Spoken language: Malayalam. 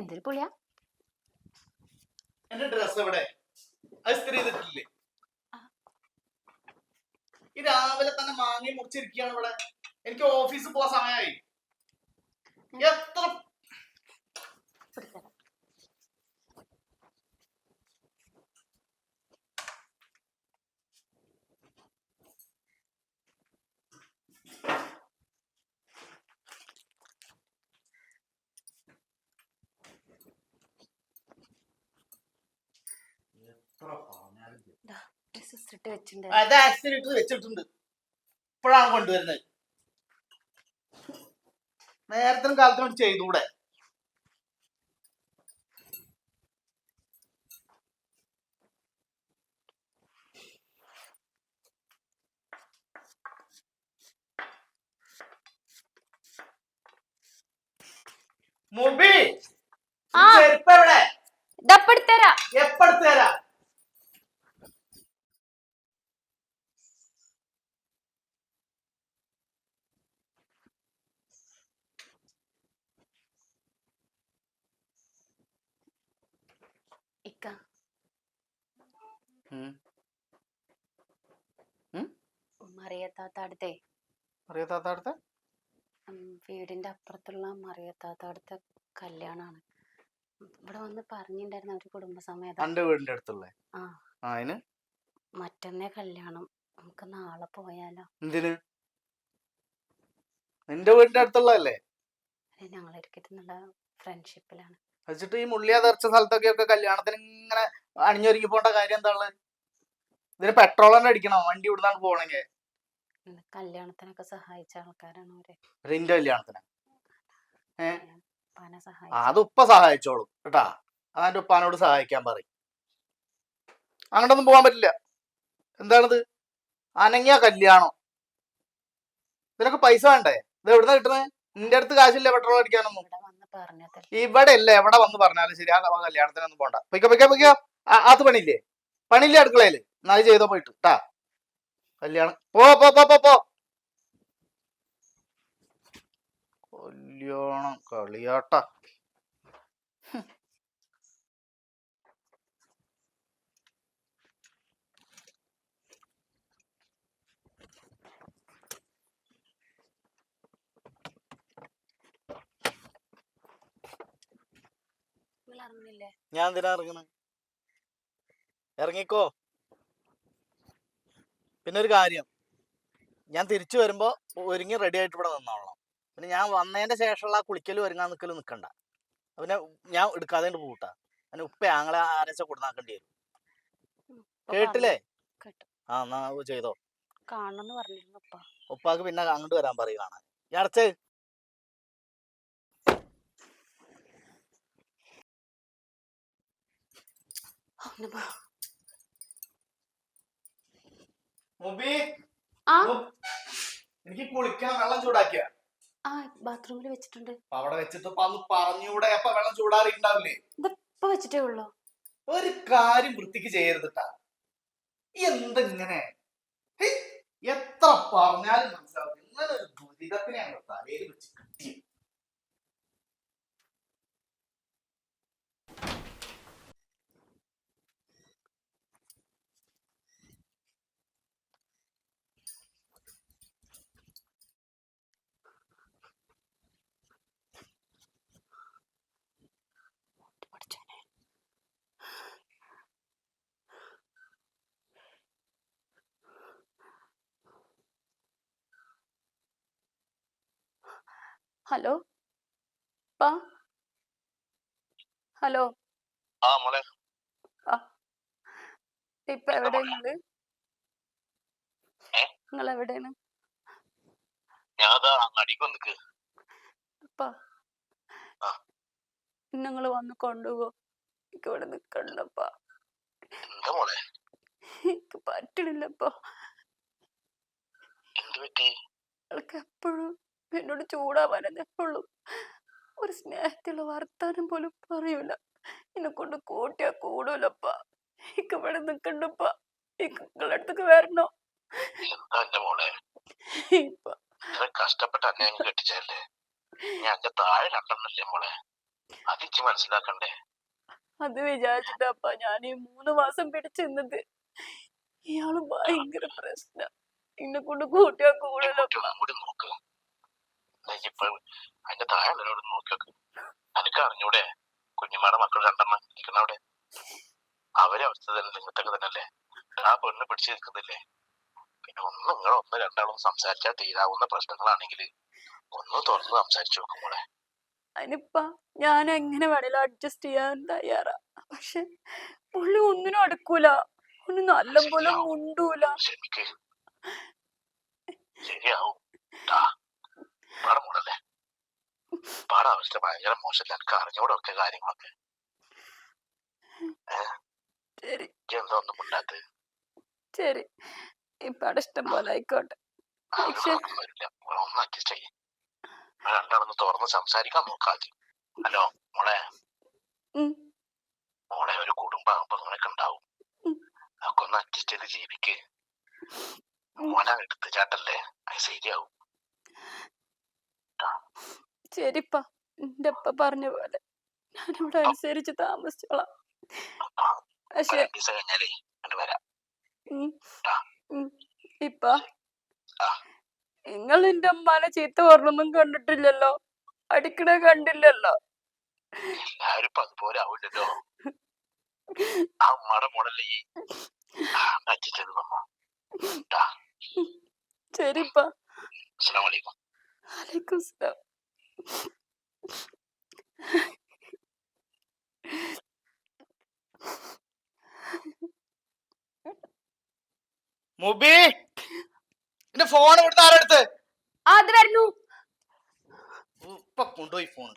എന്തൊരു പുളിയാ? എന്റെ ഡ്രസ് എവിടെ? അത് സ്ത്രീ ചെയ്തിട്ടില്ലേ? ഈ രാവിലെ തന്നെ മാങ്ങി മുറിച്ചിരിക്കുകയാണ് ഇവിടെ. എനിക്ക് ഓഫീസിൽ പോവാൻ സമയമായി എത്ര പിടിച്ചേരാം എത്ര പറഞ്ഞാലും ദാ, ഒരു സിസ്റ്റർ വെച്ചിട്ടുണ്ട് അത് ആക്സിഡന്റ് വെച്ചിട്ടുണ്ട്. ഇപ്പോഴാണ് കൊണ്ടുവരുന്നത്. നേരത്തെ കാലത്തോട് ചെയ്തൂടെ? മുബി എപ്പടുത്തരാ ചെരുപ്പ് എവിടെ ഇതപ്പെടുത്തരാ എപ്പടുത്ത് തരാം ഇക്ക മറിയത്താത്ത മറിയ അറിയാത്ത വീടിന്റെ അപ്പുറത്തുള്ള മറിയ അടുത്ത കല്യാണാണ്. ഇവിടെ വന്ന് പറഞ്ഞിട്ടുണ്ടായിരുന്നു അവർ കുടുംബസമേതം. വീടിന്റെ അടുത്തുള്ള? അതിന് മറ്റന്നേ കല്യാണം. നമുക്ക് നാളെ പോയാലോ? എന്തിന്? നിന്റെ വീടിന്റെ അടുത്തുള്ളതല്ലേ? അല്ലെ ഞങ്ങൾ നല്ല ഫ്രണ്ട്ഷിപ്പിലാണ്. വെച്ചിട്ട് ഈ മുള്ളിയ തെറിച്ച സ്ഥലത്തൊക്കെ ഒക്കെ കല്യാണത്തിന് ഇങ്ങനെ അണിഞ്ഞൊരുങ്ങി പോണ്ട കാര്യം എന്താ ഉള്ളത് ഇതിന് പെട്രോൾ തന്നെ അടിക്കണം? വണ്ടി ഇവിടുന്നാണ് പോകണമെങ്കിൽ കല്യാണത്തിനൊക്കെ സഹായിച്ച ആൾക്കാരാണ് അവർ. നിന്റെ കല്യാണത്തിന്. ഏ? പന ആ, സഹായിച്ച. അത് ഉപ്പ സഹായിച്ചോളും കേട്ടാ. അതെന്റെ ഉപ്പാനോട് സഹായിക്കാൻ പറയും. അങ്ങോട്ടൊന്നും പോകാൻ പറ്റില്ല. എന്താണിത്? അനങ്ങിയ കല്യാണം. ഇതിനൊക്കെ പൈസ വേണ്ടേ? ഇത് എവിടുന്ന കിട്ടുന്നത് നിന്റെ അടുത്ത് കാശില്ല പെട്രോൾ അടിക്കാനൊന്നും. ഇവിടെ വന്ന് പറഞ്ഞതല്ലേ. ഇവിടെ ഇല്ല എവിടെ വന്ന് പറഞ്ഞാലും ശരി. ആ കല്യാണത്തിനൊന്നും പോണ്ട. പൊയ്ക്കോ പൊയ്ക്കോ പൊയ്ക്കോ. ആ, അത് പണിയില്ലേ? പണിയില്ലേ അടുക്കളയിൽ? നാളെ അത് ചെയ്തോ പോയിട്ട്. ട്ടാ. കല്യാണം. പോ പോ പോ പോ പോ. കല്യാണം കളിയാട്ട. ഞാൻ എന്തിനാ ഇറങ്ങുന്നത് ഇറങ്ങിക്കോ. പിന്നെ ഒരു കാര്യം. ഞാൻ തിരിച്ചു വരുമ്പോ ഒരുങ്ങി റെഡി ആയിട്ട് ഇവിടെ നിന്നോളാം പിന്നെ ഞാൻ വന്നതിന്റെ ശേഷമുള്ള ആ കുളിക്കലും ഒരുങ്ങാൻ നിൽക്കലും നിൽക്കണ്ട പിന്നെ ഞാൻ എടുക്കാതെ പൂട്ടാ പിന്നെ ഉപ്പ ആങ്ങളെ ആരച്ച കൊടുന്നാക്കേണ്ടി വരും. കേട്ടില്ലേ? ആ എന്നാ ചെയ്തോ. കാണണമെന്ന് പറഞ്ഞിരുന്നു ഉപ്പ. ഉപ്പാക്ക് പിന്നെ അങ്ങോട്ട് വരാൻ പറയുകയാണ് ഈ അടച്ചേ. പോ. മുബി ആ എനിക്ക് കുളിക്കാൻ വെള്ളം ചൂടാക്കിയ. ആ ബാത്റൂമിൽ വെച്ചിട്ടുണ്ട്. അവിടെ വെച്ചിട്ട് പറഞ്ഞൂടെ. അപ്പൊ വെള്ളം ചൂടാറിണ്ടാവില്ലേ? ഇതിപ്പോ വെച്ചിട്ടേ ഉള്ളൂ. ഒരു കാര്യം വൃത്തിക്ക് ചെയ്യരുതിട്ടാ. എന്തിങ്ങനെ? എത്ര പറഞ്ഞാലും മനസ്സിലാവും ഇങ്ങനെ ഒരു ദുരിതത്തിനെയാണ് തലയിൽ വെച്ച് ഹലോ? ഹലോ? ഇപ്പൊ എവിടെ മോളെ? നിങ്ങൾ ഏ? നിങ്ങൾ എവിടെയാണ്. നിങ്ങൾ വന്ന് കൊണ്ടുപോ. എനിക്ക് ഇവിടെ നിക്കണ്ടപ്പാ എനിക്ക് പറ്റണില്ലപ്പോ. എപ്പോഴും എന്നോട് ചൂടാവാനേ ഉള്ളൂ ഒരു സ്നേഹത്തിലുള്ള വർത്താനം പോലും പറയൂല. എന്നെ കൊണ്ട് കൂട്ടിയാ കൂടൂലപ്പ. എനിക്ക് ഇവിടെ നിക്കണ്ടപ്പ. അടുത്തേക്ക് വരണോ. എന്താ എന്റെ മോളെ? ഇപ്പൊ. ഇത്ര കഷ്ടപ്പെട്ട് അന്നെ അങ്ങ് കെട്ടിച്ചല്ലേ ഞാൻ താഴെ രണ്ടെണ്ണല്ലേ മോളെ? അതിച്ച് മനസ്സിലാക്കണ്ടേ? അത് വിചാരിച്ചിട്ടപ്പ ഞാൻ ഈ മൂന്ന് മാസം പിടിച്ചിരുന്നത്. ഇയാൾ ഭയങ്കര പ്രശ്ന. എന്നെ കൊണ്ട് കൂട്ടിയാ കൂടുതലും കുട്ടി ഒന്നും കൂടി നോക്ക് എന്നാ ഇപ്പൊ അതിന്റെ താഴെ ഉള്ളവരോട് നോക്കി നോക്ക് എനിക്ക് അറിഞ്ഞൂടെ കുഞ്ഞുമാടെ മക്കൾ രണ്ടെണ്ണം ഇരിക്കുന്ന അവിടെ അവരെ അവസ്ഥ തന്നെ നിങ്ങത്തൊക്കെ തന്നെയല്ലേ ആ പെണ്ണ് പിടിച്ചു നിൽക്കുന്നില്ലേ പിന്നെ ഒന്ന് നിങ്ങൾ ഒന്ന് രണ്ടാളും സംസാരിച്ചാൽ തീരാവുന്ന പ്രശ്നങ്ങളാണെങ്കിൽ ഒന്ന് തുറന്ന് സംസാരിച്ചു നോക്കും മോളെ അതിനിപ്പ ഞാൻ എങ്ങനെ വേണേലും അഡ്ജസ്റ്റ് ചെയ്യാൻ തയ്യാറാ പക്ഷെ പുള്ളി ഒന്നിനും അടുക്കൂല ഒന്ന് നല്ല പോലെ ശരിയാവും. മുണ്ടൂല ശരിയാവും പാട മോളല്ലേ പാട അവസ്ഥ ഭയങ്കര മോശം. എനിക്ക് അറിഞ്ഞൂടെ ഒക്കെ കാര്യങ്ങളൊക്കെ എന്താ ഒന്നും ഉണ്ടാത്ത് ശരി. ഇഷ്ടം പോലെ ആയിക്കോട്ടെ. പക്ഷെ വരില്ല. ഒന്ന് അഡ്ജസ്റ്റ് ചെയ്യും. രണ്ടാളൊന്ന് തുറന്ന് സംസാരിക്കാൻ നോക്കാതെ ഹലോ മോളെ. ഒരു കുടുംബമാകുമ്പോ നിനക്ക് ഉണ്ടാവും. ഉം. അതൊക്കെ ഒന്ന് അഡ്ജസ്റ്റ് ചെയ്ത് ജീവിക്ക്. മോനെ എടുത്ത് ചാട്ടല്ലേ? അത് ശരിയാവും. ശരിപ്പ. എന്റെ അപ്പ പറഞ്ഞ പോലെ ഞാനിവിടെ അനുസരിച്ച് താമസിച്ചോളാം. പക്ഷെ ഇപ്പ. നിങ്ങൾ എന്റെ അമ്മാനെ ചീത്ത പറഞ്ഞൊന്നും കണ്ടിട്ടില്ലല്ലോ. അടിക്കണ കണ്ടില്ലല്ലോ. ശരിപ്പാ വലൈക്കും അതുപോലെ ആവില്ലല്ലോ മോളല്ലേ ശരിപ്പ. സലാം മുബി എന്റെ ഫോൺ ഇവിടുന്ന് ആരെടുത്ത് അത് വരുന്നു. ഇപ്പൊ കൊണ്ടുപോയി ഫോൺ